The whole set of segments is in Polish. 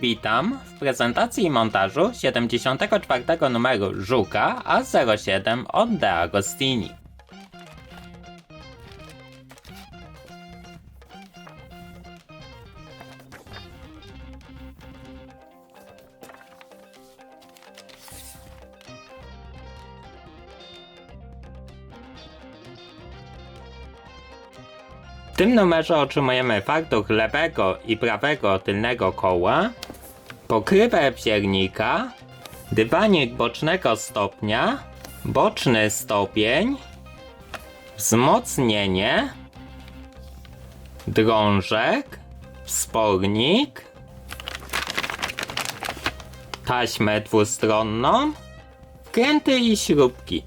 witam w prezentacji i montażu 74 numeru Żuka A07 od De Agostini. W tym numerze otrzymujemy fartuch lewego i prawego tylnego koła, pokrywę piernika, dywanik bocznego stopnia, boczny stopień, wzmocnienie, drążek, wspornik, taśmę dwustronną, kręty i śrubki.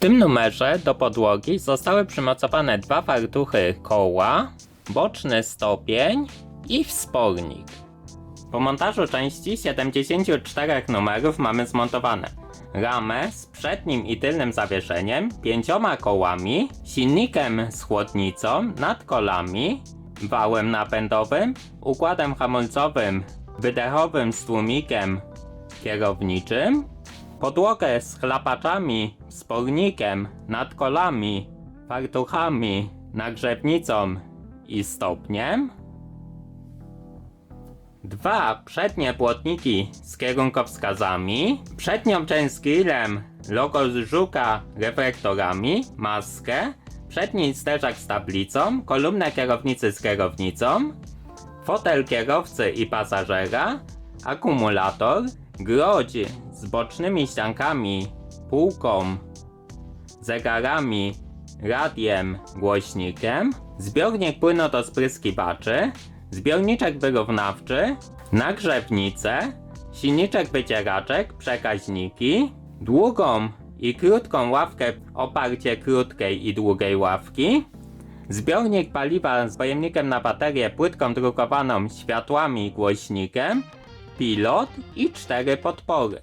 W tym numerze do podłogi zostały przymocowane dwa fartuchy koła, boczny stopień i wspornik. Po montażu części 74 numerów mamy zmontowane ramę z przednim i tylnym zawieszeniem, pięcioma kołami, silnikiem z chłodnicą nad kolami, wałem napędowym, układem hamulcowym, wydechowym z tłumikiem kierowniczym, podłogę z chlapaczami, spornikiem, nadkolami, fartuchami, nagrzewnicą i stopniem. Dwa przednie płotniki z kierunkowskazami, przednią część z grillem, logo z żuka, reflektorami, maskę, przedni sterzak z tablicą, kolumnę kierownicy z kierownicą, fotel kierowcy i pasażera, akumulator, grodź z bocznymi ściankami, półką, zegarami, radiem, głośnikiem, zbiornik płynu do spryskiwaczy, zbiorniczek wyrównawczy, nagrzewnice, silniczek wycieraczek, przekaźniki, długą i krótką ławkę oparcie krótkiej i długiej ławki, Zbiornik paliwa z pojemnikiem na baterię, płytką drukowaną, światłami i głośnikiem, pilot i cztery podpory.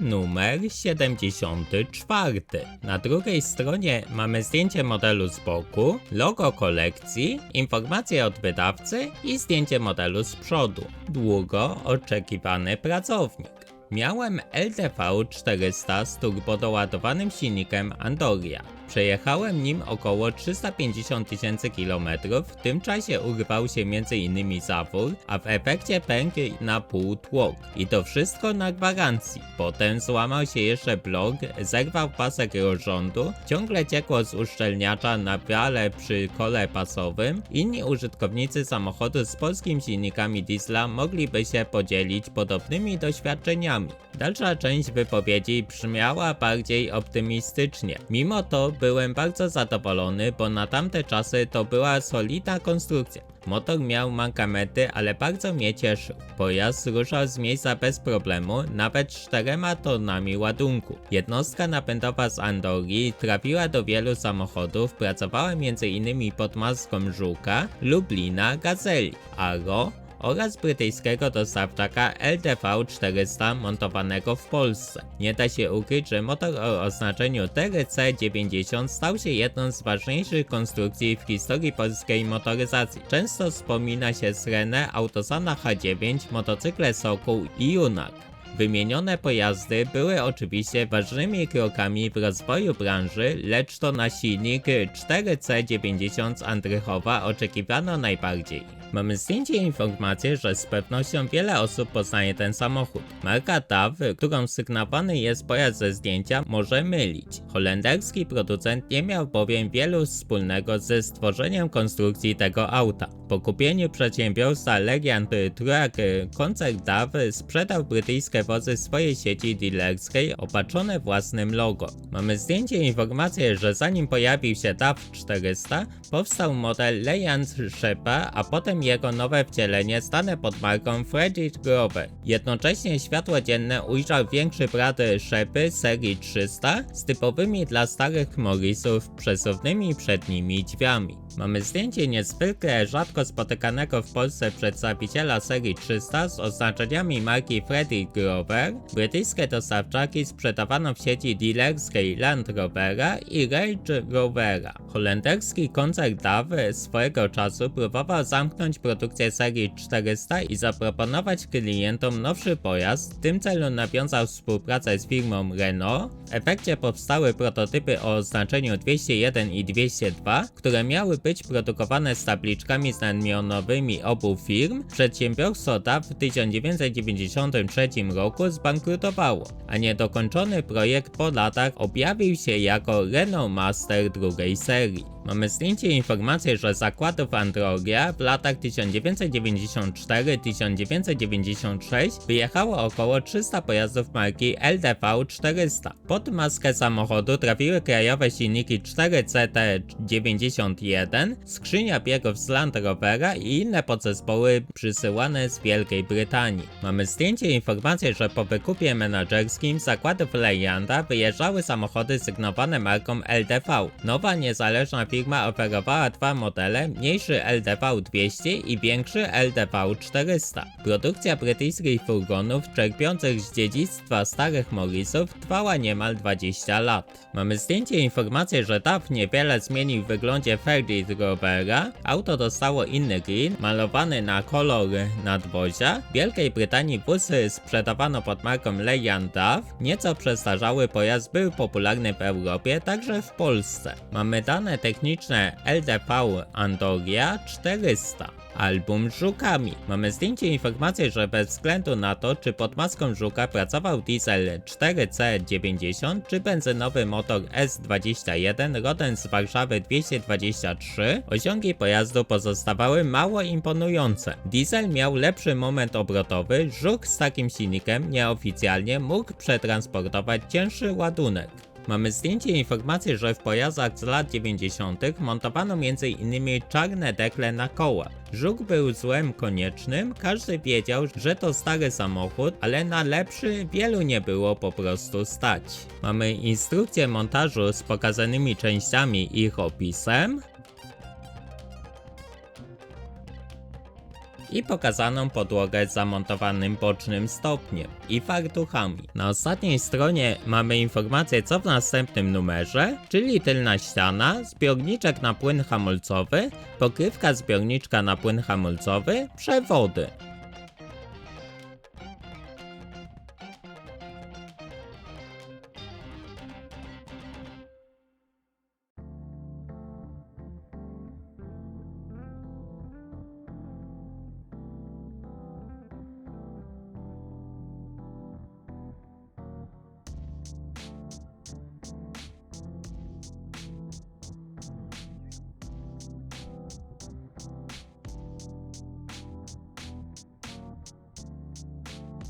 Numer 74. Na drugiej stronie mamy zdjęcie modelu z boku, logo kolekcji, informacje od wydawcy i zdjęcie modelu z przodu. Długo oczekiwany pracownik. Miałem LTV 400 z turbodoładowanym silnikiem Andoria. Przejechałem nim około 350 tysięcy kilometrów, w tym czasie urwał się m.in. zawór, a w efekcie pękł na pół tłok. I to wszystko na gwarancji. Potem złamał się jeszcze blok, zerwał pasek rozrządu, ciągle ciekło z uszczelniacza na wiale przy kole pasowym. Inni użytkownicy samochodu z polskimi silnikami diesla mogliby się podzielić podobnymi doświadczeniami. Dalsza część wypowiedzi brzmiała bardziej optymistycznie. Mimo to byłem bardzo zadowolony, bo na tamte czasy to była solidna konstrukcja. Motor miał mankamenty, ale bardzo mnie cieszył. Pojazd ruszał z miejsca bez problemu, nawet 4 tonami ładunku. Jednostka napędowa z Andorii trafiła do wielu samochodów, pracowała m.in. pod maską Żuka, Lublina, Gazeli, Aro, oraz brytyjskiego dostawczaka LTV 400 montowanego w Polsce. Nie da się ukryć, że motor o oznaczeniu TRC-90 stał się jedną z ważniejszych konstrukcji w historii polskiej motoryzacji. Często wspomina się Srenę, Autosana H9, motocykle Sokół i Junak. Wymienione pojazdy były oczywiście ważnymi krokami w rozwoju branży, lecz to na silnik 4C90 z Andrychowa oczekiwano najbardziej. Mamy zdjęcie i informację, że z pewnością wiele osób poznaje ten samochód. Marka DAF, którą sygnowany jest pojazd ze zdjęcia, może mylić. Holenderski producent nie miał bowiem wielu wspólnego ze stworzeniem konstrukcji tego auta. Po kupieniu przedsiębiorstwa Legiant Truck koncern DAF sprzedał brytyjskie wozy swojej sieci dealerskiej opatrzone własnym logo. Mamy zdjęcie i informację, że zanim pojawił się DAF 400, powstał model Legiant Shepa, a potem jego nowe wcielenie stane pod marką Frederick Grover. Jednocześnie światło dzienne ujrzał większy brat Shepy serii 300 z typowymi dla starych Morrisów przesuwnymi przednimi drzwiami. Mamy zdjęcie niezwykle rzadko spotykanego w Polsce przedstawiciela serii 300 z oznaczeniami marki Freddy Grover. Brytyjskie dostawczaki sprzedawano w sieci dealerskiej Land Rovera i Range Rovera. Holenderski koncern DAF swojego czasu próbował zamknąć produkcję serii 400 i zaproponować klientom nowszy pojazd. W tym celu nawiązał współpracę z firmą Renault. W efekcie powstały prototypy o oznaczeniu 201 i 202, które miały być produkowane z tabliczkami znamionowymi obu firm, przedsiębiorstwo DAF w 1993 roku zbankrutowało, a niedokończony projekt po latach objawił się jako Renault Master drugiej serii. Mamy zdjęcie i informację, że zakładów Androgia w latach 1994-1996 wyjechało około 300 pojazdów marki LDV 400. Pod maskę samochodu trafiły krajowe silniki 4CT91, skrzynia biegów z Land Rovera i inne podzespoły przysyłane z Wielkiej Brytanii. Mamy zdjęcie i informację, że po wykupie menadżerskim zakładów Leyanda wyjeżdżały samochody sygnowane marką LDV. Nowa niezależna firma oferowała dwa modele, mniejszy LDV 200 i większy LDV 400. Produkcja brytyjskich furgonów czerpiących z dziedzictwa starych Morrisów trwała niemal 20 lat. Mamy zdjęcie i informację, że DAF niewiele zmienił w wyglądzie Ferdy Rovera. Auto dostało inny grill, malowany na kolor nadwozia. W Wielkiej Brytanii busy sprzedawano pod marką Leyan DAF. Nieco przestarzały pojazd był popularny w Europie, także w Polsce. Mamy dane techniczne LDV Andoria 400. Album żukami. Mamy zdjęcie i informację, że bez względu na to, czy pod maską żuka pracował diesel 4C90 czy benzynowy motor S21 rodem z Warszawy 223, osiągi pojazdu pozostawały mało imponujące. Diesel miał lepszy moment obrotowy, żuk z takim silnikiem nieoficjalnie mógł przetransportować cięższy ładunek. Mamy zdjęcie i informację, że w pojazdach z lat 90. montowano m.in. czarne dekle na koła. Żuk był złem koniecznym, każdy wiedział, że to stary samochód, ale na lepszy wielu nie było po prostu stać. Mamy instrukcję montażu z pokazanymi częściami i ich opisem. I pokazaną podłogę z zamontowanym bocznym stopniem i fartuchami. Na ostatniej stronie mamy informację co w następnym numerze, czyli tylna ściana, zbiorniczek na płyn hamulcowy, pokrywka zbiorniczka na płyn hamulcowy, przewody.